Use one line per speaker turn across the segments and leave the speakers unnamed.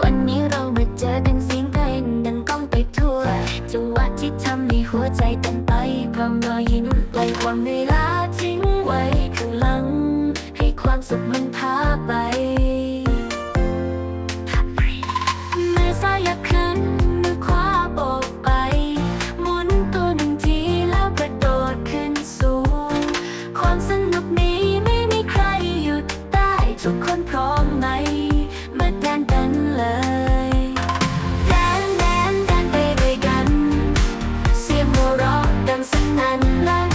วันนี้เรามาเจอกันเสียงเพลงดังก้องไปทั่วจังหวะที่ทำให้หัวใจเต้น ดังสนั่นลั่น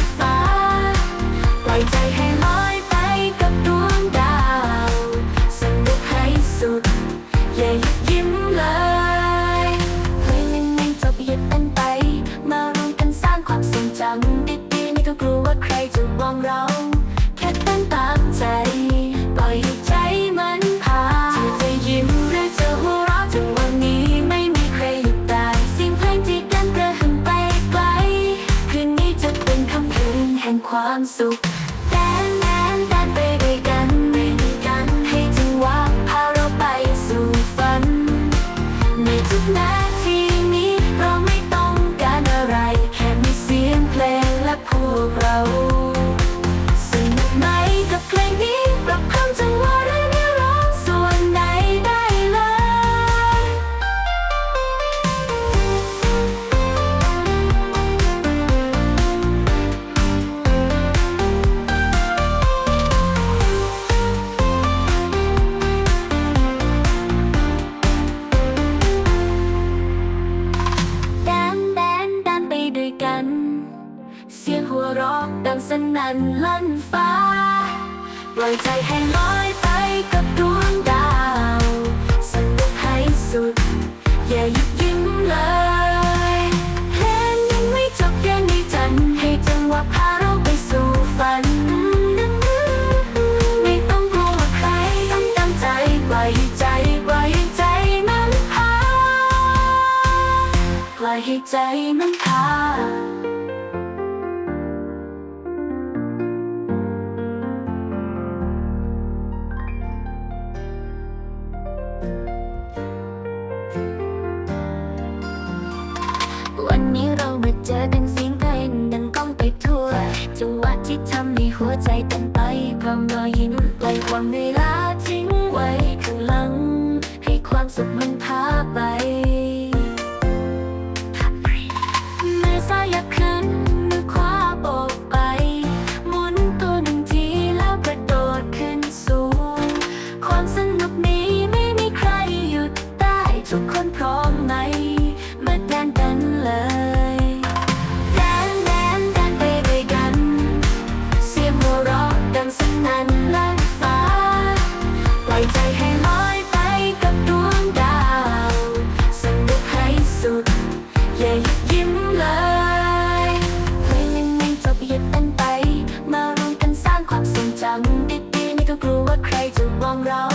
ความสุข ร้องดังสนั่นลั่นฟ้าปล่อยใจให้ลอยไปกับดวงดาวสนุกให้สุด อย่าหยุดยิ้มเลยเพลงยังไม่จบแค่นี้จันให้จังหวะพาเราไปสู่ฝัน ไม่ต้องกลัวใครต้ตั้งใจปล่อยใจปล่อยใจมันพาปล่อยให้ใจมันพา เจอป็นเสียงเพลงดังก้องไปทั่วจังหวะที่ทำให้หัวใจเต้นไปพร้อมรอยยิ้มปล่อยความเวลาทิ้งไว้ข้างหลัง ให้ความสุขมันพาไปทุกคนพร้อม ของเรา